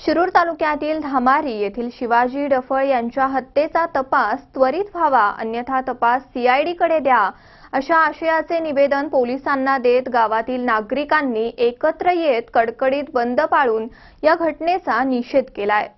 शिरूर तालुक्यातील धामारी येथील शिवाजी डफळ यांच्या हत्येचा तपास त्वरित व्हावा अन्यथा तपास सीआयडीकडे द्या. अशा आशयाचे निवेदन पोलिसांना देत गावातील नागरिकांनी एकत्र येत कडकडीत बंद पाळून या घटनेचा निषेध केलाय.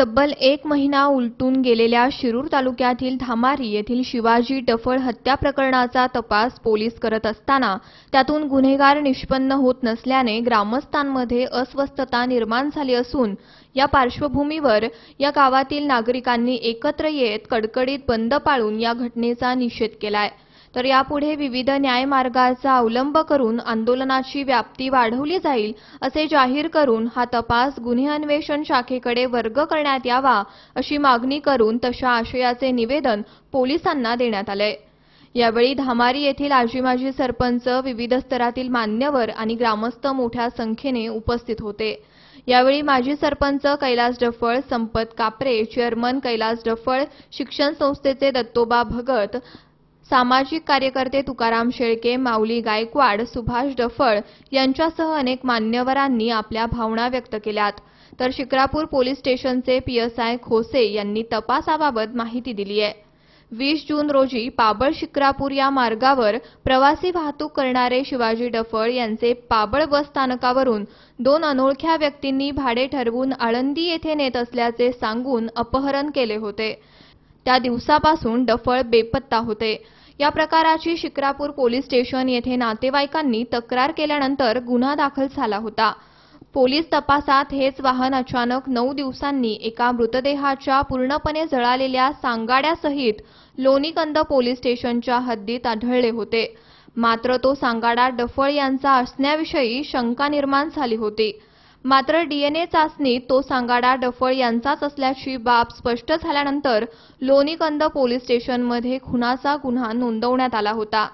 तब्बल एक महिना उलटून गेलेल्या शिरूर तालुक्यातील धामारी येथील शिवाजी डफळ हत्या प्रकरणाचा तपास पोलीस करत असताना त्यातून गुन्हेगार निष्पन्न होत नसल्याने ग्रामस्थांमध्ये अस्वस्थता निर्माण झाली असून या पार्श्वभूमीवर या गावातील नागरिकांनी एकत्र येत कडकडीत बंद पाळून या घटनेचा निषेध केलाय. तर यापुढे विविध न्यायमार्गाचा अवलंब करून आंदोलनाची व्याप्ती वाढवली जाईल असे जाहीर करून हा तपास गुन्हे अन्वेषण शाखेकडे वर्ग करण्यात यावा अशी मागणी करून तशा आशयाचे निवेदन पोलिसांना देण्यात आले. यावेळी धामारी येथील आजी माजी सरपंच विविध स्तरातील मान्यवर आणि ग्रामस्थ मोठ्या संख्येने उपस्थित होते. यावेळी माजी सरपंच कैलास डफळ संपत कापरे चेअरमन कैलास डफळ शिक्षण संस्थेचे दत्तोबा भगत सामाजिक कार्यकर्ते तुकाराम शेळके माऊली गायकवाड सुभाष डफळ यांच्यासह अनेक मान्यवरांनी आपल्या भावना व्यक्त केल्यात. तर शिक्रापूर पोलीस स्टेशनचे पीएसआय खोसे यांनी तपासाबाबत माहिती दिली आहे. वीस जून रोजी पाबळ शिक्रापूर या मार्गावर प्रवासी वाहतूक करणारे शिवाजी डफळ यांचे पाबळ बस स्थानकावरून दोन अनोळख्या व्यक्तींनी भाडे ठरवून आळंदी येथे नेत असल्याचे सांगून अपहरण केले होते. त्या दिवसापासून डफळ बेपत्ता होते. या प्रकाराची शिक्रापूर पोलीस स्टेशन येथे नातेवाईकांनी तक्रार केल्यानंतर गुन्हा दाखल झाला होता. पोलीस तपासात हेच वाहन अचानक नऊ दिवसांनी एका मृतदेहाच्या पूर्णपणे जळालेल्या सांगाड्यासहित लोणीकंद पोलीस स्टेशनच्या हद्दीत आढळले होते. मात्र तो सांगाडा डफळ यांचा असण्याविषयी शंका निर्माण झाली होती. मात्र डीएनए चाचणीत तो सांगाडा डफळ यांचाच असल्याची बाब स्पष्ट झाल्यानंतर लोणीकंद पोलीस स्टेशनमध्ये खुनाचा गुन्हा नोंदवण्यात आला होता.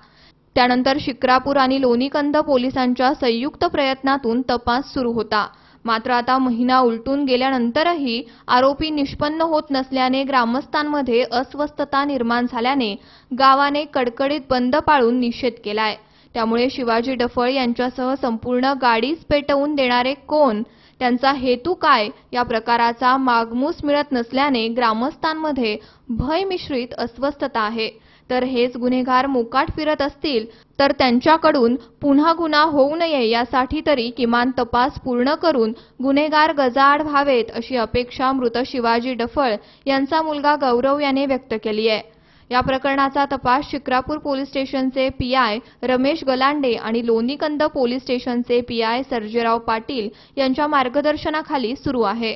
त्यानंतर शिक्रापूर आणि लोणीकंद पोलिसांच्या संयुक्त प्रयत्नातून तपास सुरू होता. मात्र आता महिना उलटून गेल्यानंतरही आरोपी निष्पन्न होत नसल्याने ग्रामस्थांमध्ये अस्वस्थता निर्माण झाल्याने गावाने कडकडीत बंद पाळून निषेध केलाय. त्यामुळे शिवाजी डफळ यांच्यासह संपूर्ण गाडीच पेटवून देणारे कोण? त्यांचा हेतू काय? या प्रकाराचा मागमूस मिळत नसल्याने ग्रामस्थांमध्ये भय मिश्रित अस्वस्थता आहे. तर हेच गुन्हेगार मोकाट फिरत असतील तर त्यांच्याकडून पुन्हा गुन्हा होऊ नये यासाठी तरी किमान तपास पूर्ण करून गुन्हेगार गजाआड व्हावेत अशी अपेक्षा मृत शिवाजी डफळ यांचा मुलगा गौरव याने व्यक्त केली आहे. या प्रकरणाचा तपास शिक्रापूर पोलीस स्टेशनचे पीआय रमेश गलांडे आणि लोणीकंद पोलीस स्टेशनचे पीआय सर्जेराव पाटील यांच्या मार्गदर्शनाखाली सुरू आहे.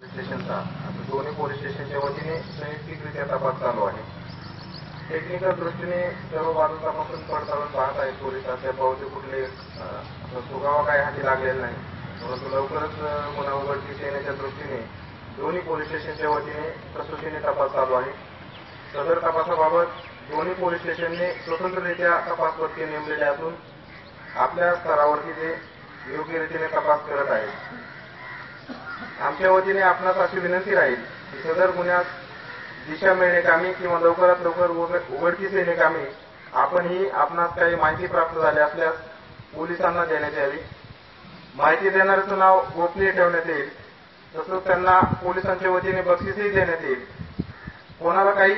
दोन्ही पोलीस स्टेशनच्या वतीने संयुक्तिकरित्या तपास चालू आहे. टेक्निकल दृष्टीने सर्व बाजू तपासून पडताळून पाहत आहेत पोलीस. अद्याप कुठले सुगावा काय हाती लागलेला नाही. परंतु लवकरच गुन्हा उघडकीस येण्याच्या दृष्टीने दोन्ही पोलीस स्टेशनच्या वतीने प्रसूतीने तपास चालू आहे. सदर तपासाबाबत दोन्ही पोलीस स्टेशनने स्वतंत्ररित्या तपास पथके नेमलेले असून आपल्या स्तरावरती ते योग्य रीतीने तपास करत आहेत. आमच्या वतीने आपणास अशी विनंती राहील की सदर गुन्ह्यात दिशा मिळणे कामी किंवा लवकरात लवकर उघडकीस येणे कामी आपण ही आपणास काही माहिती प्राप्त झाली असल्यास पोलिसांना देण्यात यावी. माहिती देणाऱ्याचं नाव गोपनीय ठेवण्यात येईल. तसंच त्यांना पोलिसांच्या वतीने बक्षीसही देण्यात येईल. कोणाला काही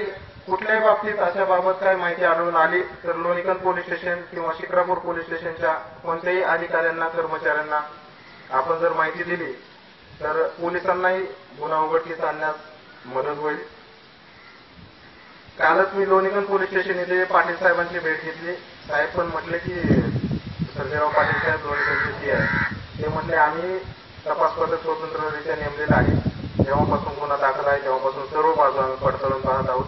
कुठल्याही बाबतीत अशा बाबत काही माहिती आढळून आली तर लोणीकंद पोलीस स्टेशन किंवा शिक्रापूर पोलीस स्टेशनच्या कोणत्याही अधिकाऱ्यांना कर्मचाऱ्यांना आपण जर माहिती दिली तर पोलिसांनाही गुन्हा उघडकीस आणण्यास मदत होईल. कालच मी लोणीगंज पोलीस स्टेशन येथे पाटील साहेबांची भेट घेतली. साहेब पण म्हटले की सर्जेराव पाटील साहेब लोणीगंजचे आहे ते म्हटले आम्ही तपास पथक स्वतंत्ररित्या नेमलेलं आहे. जेव्हापासून गुन्हा दाखल आहे तेव्हापासून सर्व बाजू आम्ही पडताळून पाहत आहोत.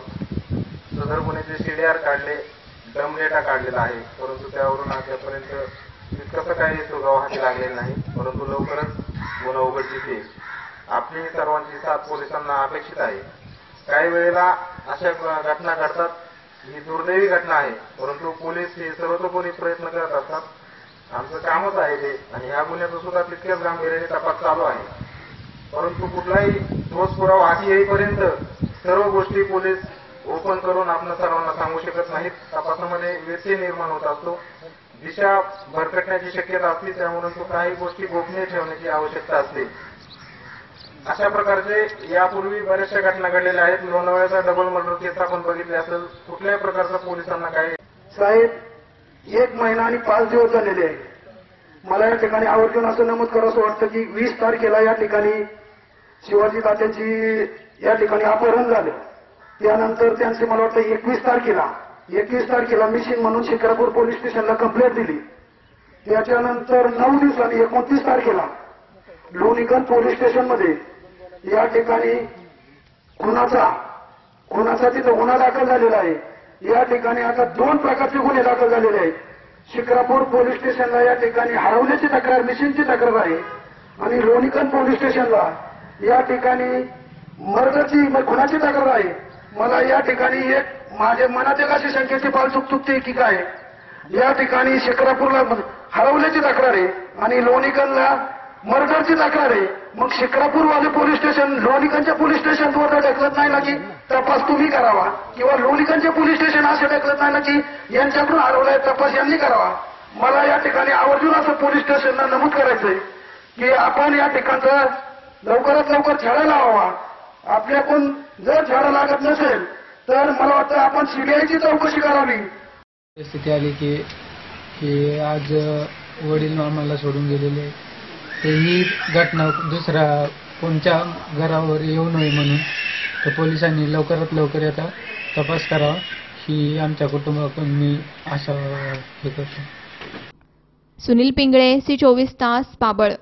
सदर गुन्ह्याचे सीडीआर काढले डम डेटा काढलेला आहे परंतु त्यावरून आतापर्यंत तितकंसं काही सुगाव हाती लागलेला नाही परंतु लवकरच गुन्हा उघडकीस येईल. आपली सर्वांची साथ पोलिसांना अपेक्षित आहे. काही वेळेला अशा घटना घडतात ही दुर्दैवी घटना आहे परंतु पोलीस हे सर्वतोपरी प्रयत्न करत असतात. आमचं कामच आहे ते आणि ह्या गुन्ह्याचं सुद्धा तितक्याच गांभीर्याने तपास चालू आहे. परंतु कुठलाही ठोस पुरावा हाती येईपर्यंत सर्व गोष्टी पोलीस ओपन करून आपण सर्वांना सांगू शकत नाहीत. तपासामध्ये व्यत्यय निर्माण होत असतो. दिशा भरकटण्याची शक्यता असते त्यामुळे तो काही गोष्टी गोपनीय ठेवण्याची आवश्यकता असते. अशा प्रकारचे यापूर्वी बऱ्याचशा घटना घडलेल्या आहेत. लोणावळ्याचा डबल मर्डर केस आपण बघितले असेल. कुठल्याही प्रकारचा पोलिसांना काही साहेब एक महिना आणि पाच दिवस झालेले आहे. मला या ठिकाणी आवर्जून असं नमूद करावं वाटतं की वीस तारखेला या ठिकाणी शिवाजी तात्याची या ठिकाणी अपहरण झालं. त्यानंतर त्यांचे मला वाटतं एकवीस तारखेला एकवीस तारखेला मिशिन म्हणून शिक्रापूर पोलीस स्टेशनला कंप्लेंट दिली. त्याच्यानंतर नऊ दिवसांनी एकोणतीस तारखेला लोणीगंज पोलीस स्टेशनमध्ये या ठिकाणी खुनाचा खुनाचा तिथं गुन्हा दाखल झालेला आहे. या ठिकाणी आता दोन प्रकारचे गुन्हे दाखल झालेले आहेत. शिक्रापूर पोलीस स्टेशनला या ठिकाणी हरवण्याची तक्रार मिशिनची तक्रार आहे. आणि लोणीकन पोलीस स्टेशनला या ठिकाणी मर्दची म- खुनाची तक्रार आहे. मला या ठिकाणी एक माझ्या मनात एक अशी पाल चुकचुकते की काय? या ठिकाणी शिक्रापूरला हरवल्याची तक्रार आहे आणि लोणीकनला मर्डरची तक्रार आहे. मग शिक्रापूरवाले पोलीस स्टेशन लोणीकनच्या पोलीस स्टेशनवर ढकलत नाही ना की तपास तुम्ही करावा? किंवा लोणीकंदचे पोलीस स्टेशन असं ढकलत नाही ना की यांच्याकडून हरवलाय तपास यांनी करावा? मला या ठिकाणी आवर्जून असं पोलीस स्टेशनला नमूद करायचंय की आपण या ठिकाणचं लवकरात लवकर छाडा लावावा. आपल्याकडून जर छाडा लागत नसेल तर मला वाटतं आपण सीबीआयची चौकशी करावी. परिस्थिती आली की की आज वडील आम्हाला सोडून गेलेले. तर ही घटना दुसऱ्या कोणत्या घरावर येऊ नये म्हणून तर पोलिसांनी लवकरात लवकर याचा तपास करावा. ही आमच्या कुटुंबाकडून मी आशा हे करतो. सुनील पिंगळे सी चोवीस तास पाबळ